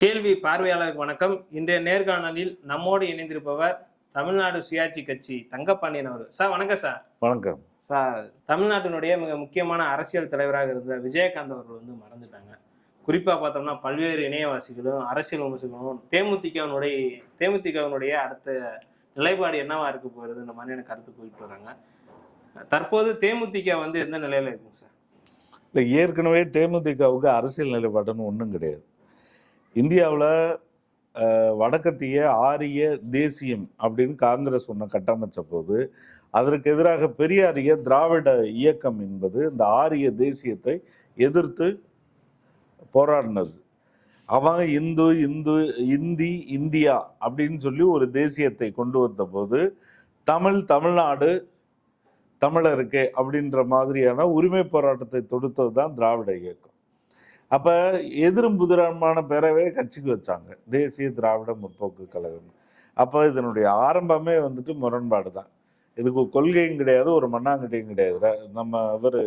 கேள்வி பார்வையாளருக்கு வணக்கம். இன்றைய நேர்காணலில் நம்மோடு இணைந்திருப்பவர் தமிழ்நாடு சுயாட்சி கட்சி தங்கப்பாண்டியன் அவர் சார் வணக்கம் சார். வணக்கம். சார் தமிழ்நாட்டினுடைய மிக முக்கியமான அரசியல் தலைவராக இருந்த விஜயகாந்த் அவர்கள் வந்து மறந்துட்டாங்க. குறிப்பா பார்த்தோம்னா பல்வேறு இணையவாசிகளும் அரசியல் விமர்சகர்களும் தேமுதிகவினுடைய தேமுதிகவினுடைய அடுத்த நிலைப்பாடு என்னவா இருக்க போகிறது இந்த மாதிரியான கருத்து போயிட்டு வராங்க. தற்போது தேமுதிக வந்து எந்த நிலையில இருக்குங்க சார்? இல்லை ஏற்கனவே தேமுதிகவுக்கு அரசியல் நிலைப்பாடுன்னு ஒன்றும் கிடையாது. இந்தியாவில் வடக்கத்திய ஆரிய தேசியம் அப்படின்னு காங்கிரஸ் ஒன்று கட்டமைச்ச போது அதற்கு எதிராக பெரியாரிய திராவிட இயக்கம் என்பது இந்த ஆரிய தேசியத்தை எதிர்த்து போராடினது. அவங்க இந்து இந்து இந்தி இந்தியா அப்படின்னு சொல்லி ஒரு தேசியத்தை கொண்டு வந்த போது தமிழ் தமிழ்நாடு தமிழருக்கு அப்படின்ற மாதிரியான உரிமை போராட்டத்தை தொடுத்தது தான் திராவிட இயக்கம். அப்போ எதிரும் புதிரமான பேரவே கட்சிக்கு வச்சாங்க. தேசிய திராவிட முற்போக்கு கழகம். அப்போ இதனுடைய ஆரம்பமே வந்துட்டு முரண்பாடு தான். இதுக்கு கொள்கையும் கிடையாது ஒரு மண்ணாங்கட்டியும் கிடையாது. நம்ம இவர்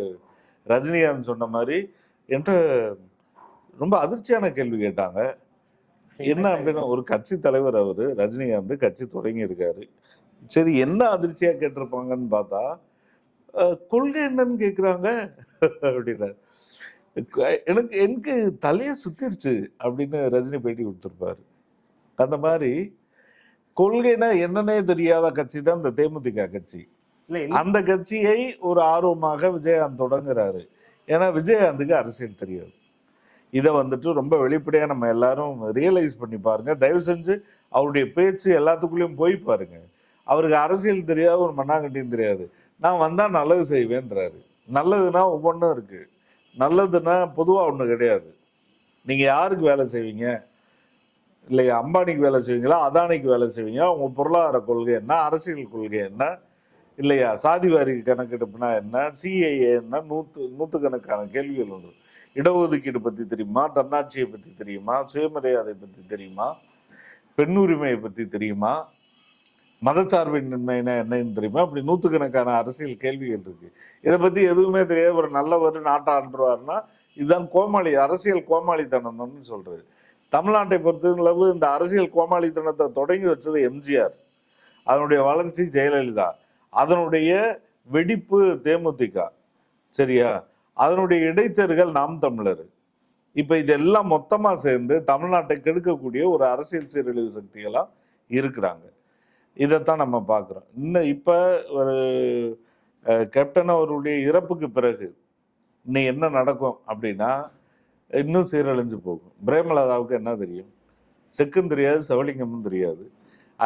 ரஜினிகாந்த் சொன்ன மாதிரி என்கிட்ட ரொம்ப அதிர்ச்சியான கேள்வி கேட்டாங்க. என்ன அப்படின்னா ஒரு கட்சி தலைவர் அவரு ரஜினிகாந்த் கட்சி தொடங்கி இருக்காரு. சரி என்ன அதிர்ச்சியா கேட்டிருப்பாங்கன்னு பார்த்தா கொள்கை என்னன்னு கேக்குறாங்க அப்படின்னாரு எனக்கு எனக்கு தலையை சுத்திருச்சு அப்படின்னு ரஜினி பேட்டி கொடுத்துருப்பாரு. அந்த மாதிரி கொள்கைனா என்னன்னே தெரியாத கட்சி தான் இந்த தேமுதிக கட்சி. அந்த கட்சியை ஒரு ஆர்வமாக விஜயகாந்த் தொடங்குறாரு. ஏன்னா விஜயகாந்துக்கு அரசியல் தெரியாது. இதை வந்துட்டு ரொம்ப வெளிப்படையா நம்ம எல்லாரும் ரியலைஸ் பண்ணி பாருங்க. தயவு செஞ்சு அவருடைய பேச்சு எல்லாத்துக்குள்ளேயும் போய் பாருங்க. அவருக்கு அரசியல் தெரியாது ஒரு மண்ணாங்கட்டியும் தெரியாது. நான் வந்தா நல்லது செய்வேன்றாரு. நல்லதுன்னா ஒவ்வொன்றும் இருக்கு. நல்லதுன்னா பொதுவாக ஒன்று கிடையாது. நீங்கள் யாருக்கு வேலை செய்வீங்க? இல்லையா அம்பானிக்கு வேலை செய்வீங்களா? அதானிக்கு வேலை செய்வீங்க உங்கள் பொருளாதார கொள்கை என்ன? அரசியல் கொள்கை என்ன? இல்லையா? சாதிவாரி கணக்கெடுப்புனா என்ன? சிஐஏ என்ன? நூற்று நூற்றுக்கணக்கான கேள்விகள் உண்டு. இடஒதுக்கீடு பற்றி தெரியுமா? தன்னாட்சியை பற்றி தெரியுமா? சுயமரியாதை பற்றி தெரியுமா? பெண் உரிமையை தெரியுமா? மதச்சார்பின்மைனா என்னன்னு தெரியுமா? அப்படி நூற்றுக்கணக்கான அரசியல் கேள்விகள் இருக்கு. இதை பத்தி எதுவுமே தெரியாது. ஒரு நல்லவர் நாட்டை ஆண்டுருவாருன்னா இதுதான் கோமாளி அரசியல் கோமாளித்தனம்னு சொல்றது தமிழ்நாட்டை பொறுத்தளவு இந்த அரசியல் கோமாளித்தனத்தை தொடங்கி வச்சது எம்ஜிஆர். அதனுடைய வளர்ச்சி ஜெயலலிதா. அதனுடைய வெடிப்பு தேமுதிக. சரியா? அதனுடைய இடைச்சர்கள் நாம் தமிழர். இப்போ இதெல்லாம் மொத்தமாக சேர்ந்து தமிழ்நாட்டை கெடுக்கக்கூடிய ஒரு அரசியல் சீரழிவு சக்திகளாக இருக்கிறாங்க. இதைத்தான் நம்ம பார்க்குறோம். இன்னும் இப்போ ஒரு கேப்டன் அவருடைய இறப்புக்கு பிறகு இன்னும் என்ன நடக்கும் அப்படின்னா இன்னும் சீரழிஞ்சு போகும். பிரேமலதாவுக்கு என்ன தெரியும்? செக்கும் தெரியாது சவலிங்கமும் தெரியாது.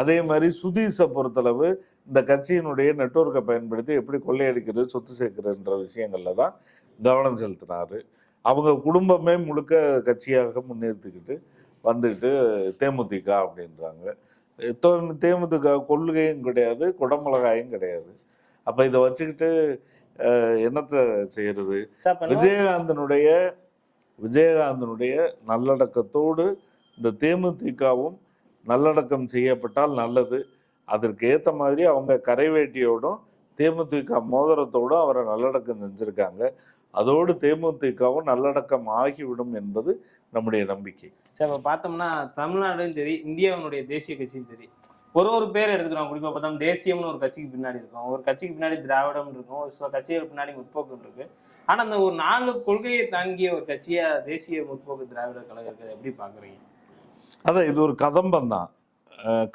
அதே மாதிரி சுதீஷை பொறுத்தளவு இந்த கட்சியினுடைய நெட்வொர்க்கை பயன்படுத்தி எப்படி கொள்ளையடிக்கிறது சொத்து சேர்க்கிறதுன்ற விஷயங்களில் தான் கவனம் செலுத்தினார். அவங்க குடும்பமே முழுக்க கட்சியாக முன்னிறுத்திக்கிட்டு வந்துட்டு தேமுதிக அப்படின்றாங்க. தேமுதிக கொள்கையும் கிடையாது குடமிளகாயும் கிடையாது. அப்ப இதை வச்சுக்கிட்டு என்னத்தை செய்யறது? விஜயகாந்தனுடைய விஜயகாந்தனுடைய நல்லடக்கத்தோடு இந்த தேமுதிகவும் நல்லடக்கம் செய்யப்பட்டால் நல்லது. அதற்கு ஏற்ற மாதிரி அவங்க கரைவேட்டியோடும் தேமுதிக மோதிரத்தோடும் அவரை நல்லடக்கம் செஞ்சிருக்காங்க. அதோடு தேமுதிகவும் நல்லடக்கம் ஆகிவிடும் என்பது நம்முடைய நம்பிக்கை. சார் இப்போ பார்த்தோம்னா தமிழ்நாடும் சரி இந்தியாவினுடைய தேசிய கட்சியும் சரி ஒரு ஒரு பேர் எடுத்துக்கிறோம் குறிப்பாக பார்த்தோம் தேசியம்னு ஒரு கட்சிக்கு பின்னாடி இருக்கும். ஒரு கட்சிக்கு பின்னாடி திராவிடம் இருக்கும். ஒரு சில கட்சிகள் பின்னாடி முற்போக்கு இருக்கு. ஆனா அந்த ஒரு நாலு கொள்கையை தாங்கிய ஒரு கட்சியா தேசிய முற்போக்கு திராவிட கழகம் இருக்கிறத எப்படி பாக்குறீங்க அதான் இது ஒரு கதம்பம் தான்.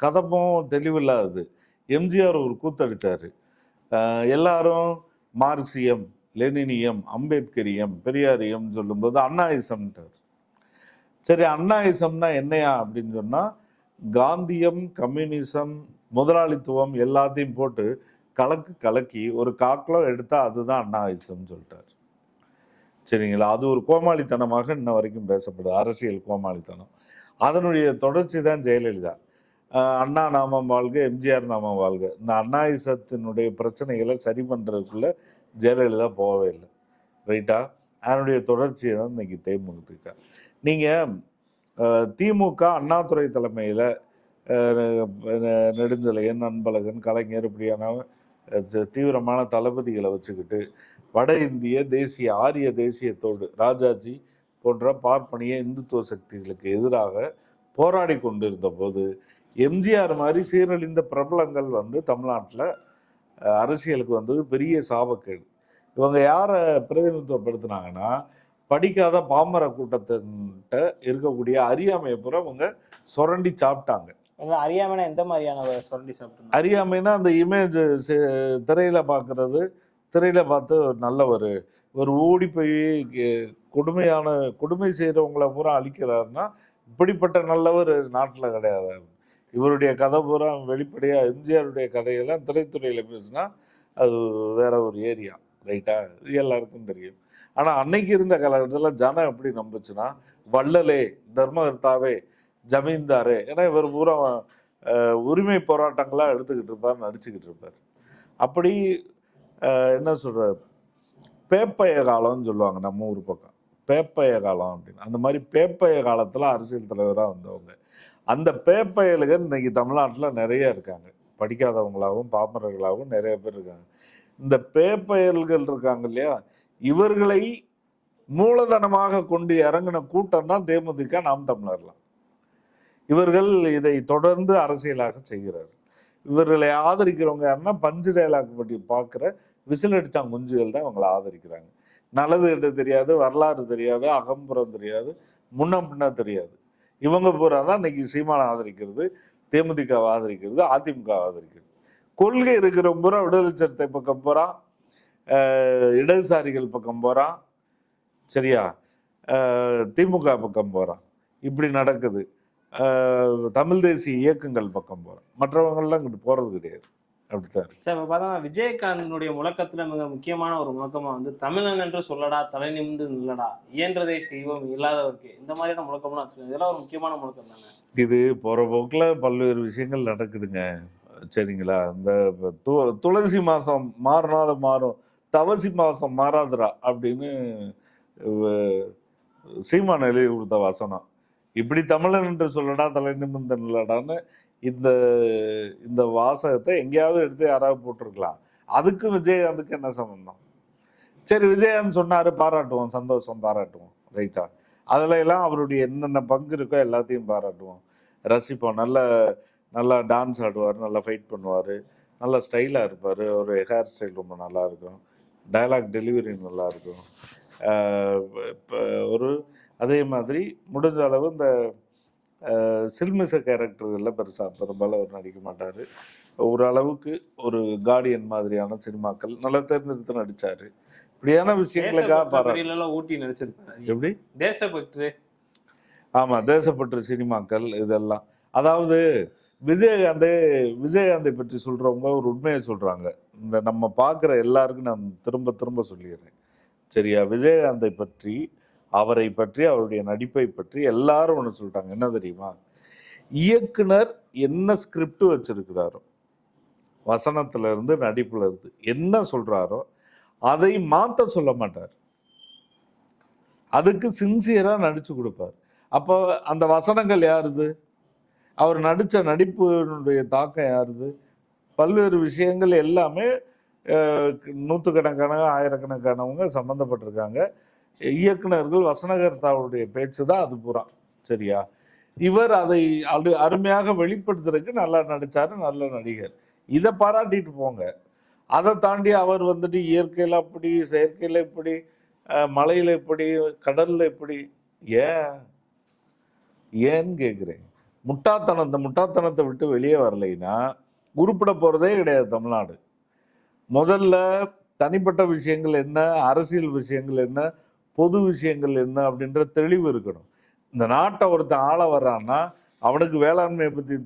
கதம்பம் தெளிவில்லாதது. எம்ஜிஆர் ஒரு கூத்தடிச்சாரு. அஹ் எல்லாரும் மார்க்சியம் லெனினியம் அம்பேத்கரியம் பெரியாரியம் சொல்லும்போது அண்ணாயிசம்ன்றார். சரி அண்ணாயிசம்னா என்னையா அப்படின்னு சொன்னால் காந்தியம் கம்யூனிசம் முதலாளித்துவம் எல்லாத்தையும் போட்டு கலக்கு கலக்கி ஒரு காக்கிலோ எடுத்தால் அதுதான் அண்ணாயிசம்னு சொல்லிட்டார். சரிங்களா? அது ஒரு கோமாளித்தனமாக இன்ன வரைக்கும் பேசப்படுது அரசியல் கோமாளித்தனம். அதனுடைய தொடர்ச்சி தான் ஜெயலலிதா. அண்ணா நாமம் வாழ்க எம்ஜிஆர் நாமம் வாழ்க. இந்த அண்ணாயிசத்தினுடைய பிரச்சனைகளை சரி பண்ணுறதுக்குள்ளே ஜெயலலிதா போகவே இல்லை. ரைட்டா? அதனுடைய தொடர்ச்சியை தான் இன்னைக்கு தேமுதிக நீங்கள் திமுக அண்ணாதுரை தலைமையில் அஹ், நெடுஞ்செழியன் அன்பழகன் கலைஞர் இப்படியான தீவிரமான தளபதிகளை வச்சுக்கிட்டு வட இந்திய தேசிய ஆரிய தேசியத்தோடு ராஜாஜி போன்ற பார்ப்பனிய இந்துத்துவ சக்திகளுக்கு எதிராக போராடி கொண்டிருந்த போது எம்ஜிஆர் மாதிரி சீரழிந்த பிரபலங்கள் வந்து தமிழ்நாட்டில் அரசியலுக்கு வந்தது பெரிய சாபக்கேடு. இவங்க யாரை பிரதிநிதித்துவப்படுத்தினாங்கன்னா படிக்காத பாமர கூட்டத்தின்ட்ட இருக்கக்கூடிய அறியாமையை பூரா இவங்க சுரண்டி சாப்பிட்டாங்க. அறியாமனா எந்த மாதிரியான சுரண்டி சாப்பிட்டு அறியாமைன்னா அந்த இமேஜ் திரையில பார்க்கறது திரையில பார்த்து நல்ல ஒரு ஒரு ஓடி போய் கொடுமையான கொடுமை செய்கிறவங்கள பூரா அழிக்கிறாருன்னா இப்படிப்பட்ட நல்லவர் நாட்டில் கிடையாது. இவருடைய கதை பூரா வெளிப்படையாக எம்ஜிஆருடைய கதையெல்லாம் திரைத்துறையில் பேசுனா அது வேற ஒரு ஏரியா ரைட்டா? இது எல்லாருக்கும் தெரியும். ஆனால் அன்னைக்கு இருந்த காலகட்டத்தில் ஜனம் எப்படி நம்புச்சுன்னா வள்ளலே தர்மகர்த்தாவே ஜமீன்தாரே ஏன்னா இவர் பூரா உரிமை போராட்டங்களாக எடுத்துக்கிட்டு இருப்பார் நடிச்சுக்கிட்டு இருப்பார். அப்படி என்ன சொல்கிறார் பேப்பைய காலம்னு சொல்லுவாங்க நம்ம ஊர் பக்கம். பேப்பைய காலம் அப்படின்னு. அந்த மாதிரி பேப்பைய காலத்தில் அரசியல் தலைவராக வந்தவங்க. அந்த பேப்பயலுகள் இன்னைக்கு தமிழ்நாட்டில் நிறைய இருக்காங்க. படிக்காதவங்களாகவும் பாமரர்களாகவும் நிறைய பேர் இருக்காங்க. இந்த பேப்பயல்கள் இருக்காங்க இல்லையா? இவர்களை மூலதனமாக கொண்டு இறங்கின கூட்டம் தான் தேமுதிக நாம் தமிழர்லாம். இவர்கள் இதை தொடர்ந்து அரசியலாக செய்கிறார்கள். இவர்களை ஆதரிக்கிறவங்க யாருன்னா பஞ்சு டயலாக் பற்றி பார்க்குற விசில் அடித்தான் குஞ்சுகள் தான் அவங்களை ஆதரிக்கிறாங்க. நல்லது என்று தெரியாது வரலாறு தெரியாது அகம்புறம் தெரியாது முன்ன பின்ன தெரியாது. இவங்க பூரா தான் இன்னைக்கு சீமானை ஆதரிக்கிறது தேமுதிக ஆதரிக்கிறது அதிமுக ஆதரிக்கிறது. கொள்கை இருக்கிற பூரா விடுதலை சிறுத்தை பக்கம் போகிறான் இடதுசாரிகள் பக்கம் போகிறான் சரியா? திமுக பக்கம் போறான் இப்படி நடக்குது. தமிழ் தேசிய இயக்கங்கள் பக்கம் போறான் மற்றவங்கெல்லாம் இங்கிட்டு போறது கிடையாது. அப்படித்தான். சார் இப்போ பார்த்தா விஜயகாந்தனுடைய முழக்கத்துல மிக முக்கியமான ஒரு முழக்கமா வந்து தமிழன் என்று சொல்லடா தலை நிமிந்து நில்லடா இயன்றதை செய்வோம் இல்லாதவருக்கு. இந்த மாதிரியான முழக்கம்லாம் வச்சுருக்காங்க இதெல்லாம் ஒரு முக்கியமான முழக்கம் தானே? இது போற போக்குல பல்வேறு விஷயங்கள் நடக்குதுங்க. சரிங்களா? இந்த துளசி மாசம் மாறினாலும் மாறும். தவசி மாசம் மாறாதுடா அப்படின்னு சீமான் எழுதி கொடுத்த வசனம். இப்படி தமிழன் என்று சொல்லடா தலை நிமிர்ந்த நில்லடான்னு இந்த இந்த வாசகத்தை எங்கேயாவது எடுத்து யாராவது போட்டிருக்கலாம். அதுக்கு விஜயகாந்துக்கு என்ன சம்பந்தம்? சரி விஜயகாந்த் சொன்னாரு பாராட்டுவோம் சந்தோஷம் பாராட்டுவோம் ரைட்டா அதுல எல்லாம் அவருடைய என்னென்ன பங்கு இருக்கோ எல்லாத்தையும் பாராட்டுவோம். ரசிப்போம் நல்ல நல்லா டான்ஸ் ஆடுவார் நல்லா ஃபைட் பண்ணுவார் நல்ல ஸ்டைலாக இருப்பார் ஒரு ஹேர் ஸ்டைல் ரொம்ப நல்லா இருக்கும் டயலாக் டெலிவரி நல்லா இருக்கும். ஒரு அதே மாதிரி முடிஞ்ச அளவு இந்த சில்மிச கேரக்டர்களில் பெருசாக பெரும்பாலும் அவர் நடிக்க மாட்டார். ஓரளவுக்கு ஒரு கார்டியன் மாதிரியான சினிமாக்கள் நல்லா தேர்ந்தெடுத்து நடிச்சாரு. இப்படியான விஷயங்களுக்காக ஊட்டி நடிச்சிருப்பாரு. எப்படி? தேசப்பற்று ஆமா தேசப்பற்று சினிமாக்கள் இதெல்லாம். அதாவது விஜயகாந்தே விஜயகாந்தை பற்றி சொல்றவங்க ஒரு உண்மையை சொல்றாங்க. இந்த நம்ம பார்க்குற எல்லாருக்கும் நான் திரும்ப திரும்ப சொல்லிடுறேன். சரியா? விஜயகாந்தை பற்றி அவரை பற்றி அவருடைய நடிப்பை பற்றி எல்லாரும் ஒன்று சொல்லிட்டாங்க. என்ன தெரியுமா? இயக்குனர் என்ன ஸ்கிரிப்ட் வச்சிருக்கிறாரோ வசனத்துல இருந்து நடிப்புல இருந்து என்ன சொல்றாரோ அதை மாத்த சொல்ல மாட்டார். அதுக்கு சின்சியரா நடிச்சு கொடுப்பார். அப்போ அந்த வசனங்கள் யாருது? அவர் நடித்த நடிப்பினுடைய தாக்கம் யாருது? பல்வேறு விஷயங்கள் எல்லாமே நூற்றுக்கணக்கான ஆயிரக்கணக்கானவங்க சம்மந்தப்பட்டிருக்காங்க இயக்குனர்கள் வசனகர்த்தாவுடைய பேச்சு தான் அது பூரா. சரியா? இவர் அதை அரு அருமையாக வெளிப்படுத்துறதுக்கு நல்லா நடித்தார் நல்ல நடிகர். இதை பாராட்டிட்டு போங்க. அதை தாண்டி அவர் வந்துட்டு இயற்கையில் அப்படி செயற்கையில் இப்படி மலையில் இப்படி கடலில் இப்படி. ஏன்? ஏன்னு கேட்குறேன் முட்டாத்தனம் இந்த முட்டாத்தனத்தை விட்டு வெளியே வரலைன்னா உருப்பிட போகிறதே கிடையாது தமிழ்நாடு. முதல்ல தனிப்பட்ட விஷயங்கள் என்ன அரசியல் விஷயங்கள் என்ன பொது விஷயங்கள் என்ன அப்படின்ற தெளிவு இருக்கணும். இந்த நாட்டை ஒருத்தன் ஆள வர்றான்னா அவனுக்கு வேளாண்மையை பற்றி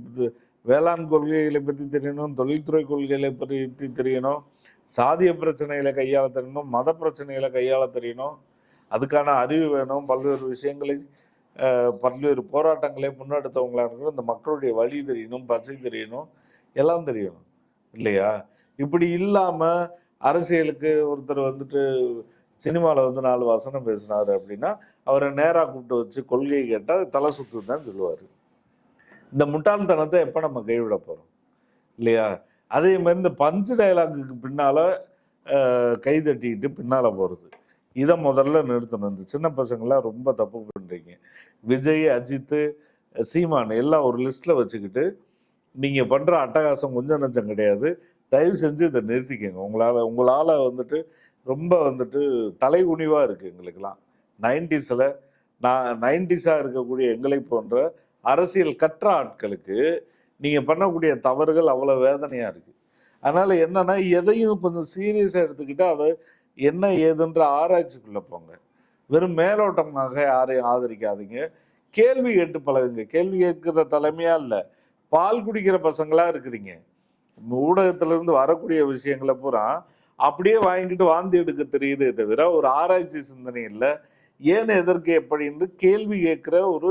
வேளாண் கொள்கைகளை பற்றி தெரியணும் தொழில்துறை கொள்கைகளை பற்றி தெரியணும் சாதிய பிரச்சனைகளை கையாள தெரியணும் மத பிரச்சனைகளை கையாள தெரியணும் அதுக்கான அறிவு வேணும் பல்வேறு விஷயங்களை பல்வேறு போராட்டங்களை முன்னெடுத்தவங்களாக இருக்கணும் இந்த மக்களுடைய வழி தெரியணும் பசை தெரியணும் எல்லாம் தெரியணும் இல்லையா? இப்படி இல்லாம அரசியலுக்கு ஒருத்தர் வந்துட்டு சினிமாவில் வந்து நாலு வசனம் பேசினாரு அப்படின்னா அவரை நேராக கூப்பிட்டு வச்சு கொள்கை கேட்டால் தலை சுத்துன்னு தான் சொல்லுவார். இந்த முட்டாள்தனத்தை எப்போ நம்ம கைவிட போகிறோம் இல்லையா? அதே மாதிரி இந்த பஞ்சு டைலாக்குக்கு பின்னால் கை தட்டிக்கிட்டு பின்னால் போகிறது இதை முதல்ல நிறுத்தணும். இந்த சின்ன பசங்களாம் ரொம்ப தப்பு பண்ணுறீங்க விஜய் அஜித்து சீமான் எல்லாம் ஒரு லிஸ்ட்டில் வச்சுக்கிட்டு நீங்கள் பண்ணுற அட்டகாசம் கொஞ்சம் நஞ்சம் கிடையாது. தயவு செஞ்சு இதை நிறுத்திக்கங்க. உங்களால் உங்களால் வந்துட்டு ரொம்ப வந்துட்டு தலைகுனிவாக இருக்குது எங்களுக்கெல்லாம். நைன்டிஸில் நான் நைன்டிஸாக இருக்கக்கூடிய எங்களை போன்ற அரசியல் கற்ற ஆட்களுக்கு நீங்கள் பண்ணக்கூடிய தவறுகள் அவ்வளோ வேதனையாக இருக்குது அதனால் என்னென்னா எதையும் கொஞ்சம் சீரியஸாக எடுத்துக்கிட்டு அதை என்ன ஏதுன்ற ஆராய்ச்சிக்குள்ளே போங்க. வெறும் மேலோட்டமாக யாரையும் ஆதரிக்காதீங்க. கேள்வி கேட்டு பழகுங்க. கேள்வி கேட்குற தலைமையாக இல்லை. பால் குடிக்கிற பசங்களாக இருக்கிறீங்க. ஊடகத்துல இருந்து வரக்கூடிய விஷயங்களை பூரா அப்படியே வாங்கிட்டு வாந்தி எடுக்க தெரியுதே தவிர ஒரு ஆராய்ச்சி சிந்தனை இல்லை. ஏன் எதற்கு எப்படின்னு கேள்வி கேட்கிற ஒரு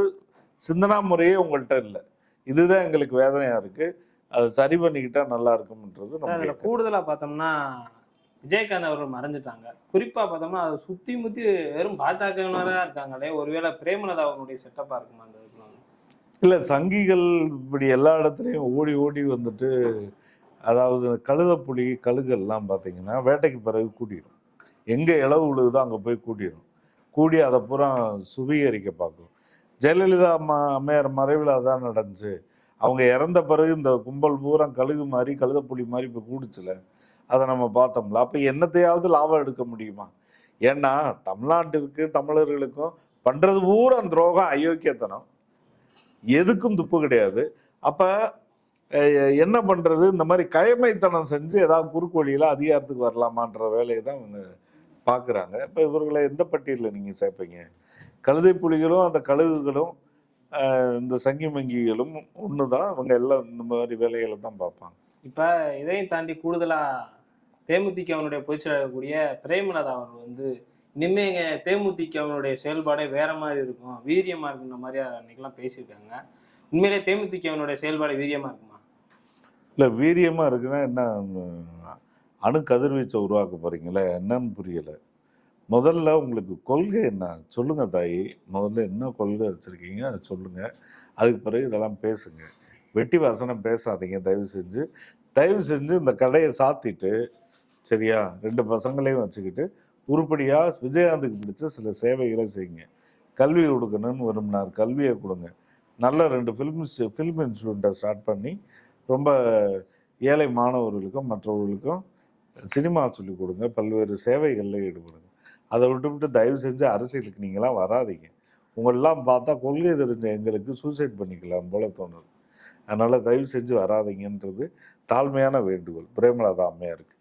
சிந்தனா முறையே உங்கள்கிட்ட இல்லை. இதுதான் எங்களுக்கு வேதனையா இருக்கு. அதை சரி பண்ணிக்கிட்டா நல்லா இருக்கும்ன்றது அதுல நம்ம கூடுதலா பார்த்தோம்னா விஜயகாந்த் அவர்கள் மறைஞ்சிட்டாங்க. குறிப்பா பார்த்தோம்னா அதை சுத்தி முத்தி வெறும் பாஜகவினரா இருக்காங்களே ஒருவேளை பிரேமலதா அவருடைய செட்டப்பா இருக்குமா அந்த? இல்ல சங்கிகள் இப்படி எல்லா இடத்துலையும் ஓடி ஓடி வந்துட்டு அதாவது கழுதப்புலி கழுகெல்லாம் பார்த்தீங்கன்னா வேட்டைக்கு பிறகு கூட்டிடும். எங்கே இளவு விழுகுதோ அங்கே போய் கூட்டிடும். கூடி அதை பூரா சுவீகரிக்க பார்க்கும். ஜெயலலிதா அம்மா அம்மையார் மறைவில் அதான் நடந்துச்சு. அவங்க இறந்த பிறகு இந்த கும்பல் பூரா கழுகு மாதிரி கழுதப்புலி மாதிரி இப்போ கூடுச்சுல அதை நம்ம பார்த்தோம்ல. அப்போ என்னத்தையாவது லாபம் எடுக்க முடியுமா? ஏன்னா தமிழ்நாட்டிற்கு தமிழர்களுக்கும் பண்ணுறது பூரா துரோகம் அயோக்கியத்தனம். எதுக்கும் துப்பு கிடையாது. அப்போ என்ன பண்ணுறது இந்த மாதிரி கயமைத்தனம் செஞ்சு ஏதாவது குறுக்கு அதிகாரத்துக்கு வரலாமான்ற வேலையை தான் இவங்க பார்க்குறாங்க இப்போ இவர்களை எந்த பட்டியலில் நீங்கள் சேர்ப்பீங்க கழுதை புலிகளும் அந்த கழுகுகளும் இந்த சங்கி மங்கிகளும் ஒன்று தான் இவங்க எல்லாம் இந்த மாதிரி வேலைகளை தான் பார்ப்பாங்க. இப்போ இதையும் தாண்டி கூடுதலாக தேமுதிகவனுடைய பொதுச் செயலாளர் கூடிய பிரேமலதா அவர் வந்து இனிமே எங்க தேமுதிகவனுடைய செயல்பாடே வேற மாதிரி இருக்கும். வீரியமாக இருக்குன்ற மாதிரி அன்னைக்கெல்லாம் பேசியிருக்காங்க. உண்மையிலே தேமுதிகவனுடைய செயல்பாடு வீரியமாக இருக்குமா? இல்லை வீரியமாக இருக்குன்னா என்ன அணு கதிர்வீச்சை உருவாக்க போகிறீங்களே என்னன்னு புரியலை. முதல்ல உங்களுக்கு கொள்கை என்ன? சொல்லுங்கள் தாயி. முதல்ல என்ன கொள்கை வச்சிருக்கீங்க அதை சொல்லுங்கள் அதுக்கு பிறகு இதெல்லாம் பேசுங்க. வெட்டி வாசனம் பேசாதீங்க தயவு செஞ்சு. தயவு செஞ்சு இந்த கடையை சாத்திட்டு சரியா ரெண்டு பசங்களையும் வச்சுக்கிட்டு உருப்படியாக விஜயகாந்துக்கு பிடிச்ச சில சேவைகளை செய்யுங்க. கல்வி கொடுக்கணும்னு விரும்பினார். கல்வியை கொடுங்க. நல்ல ரெண்டு ஃபிலிம் ஃபிலிம் இன்ஸ்டியூட்டை ஸ்டார்ட் பண்ணி ரொம்ப ஏழை மாணவர்களுக்கும் மற்றவர்களுக்கும் சினிமா சொல்லிக் கொடுங்க பல்வேறு சேவைகளில் ஈடுபடுங்க. அதை விட்டுவிட்டு தயவு செஞ்சு அரசியலுக்கு நீங்களாம் வராதீங்க. உங்களெல்லாம் பார்த்தா கொள்கை தெரிஞ்ச எங்களுக்கு சூசைட் பண்ணிக்கலாம் போல தோணுது. அதனால் தயவு செஞ்சு வராதீங்கன்றது தாழ்மையான வேண்டுகோள். பிரேமலதா அம்மையாருக்கு.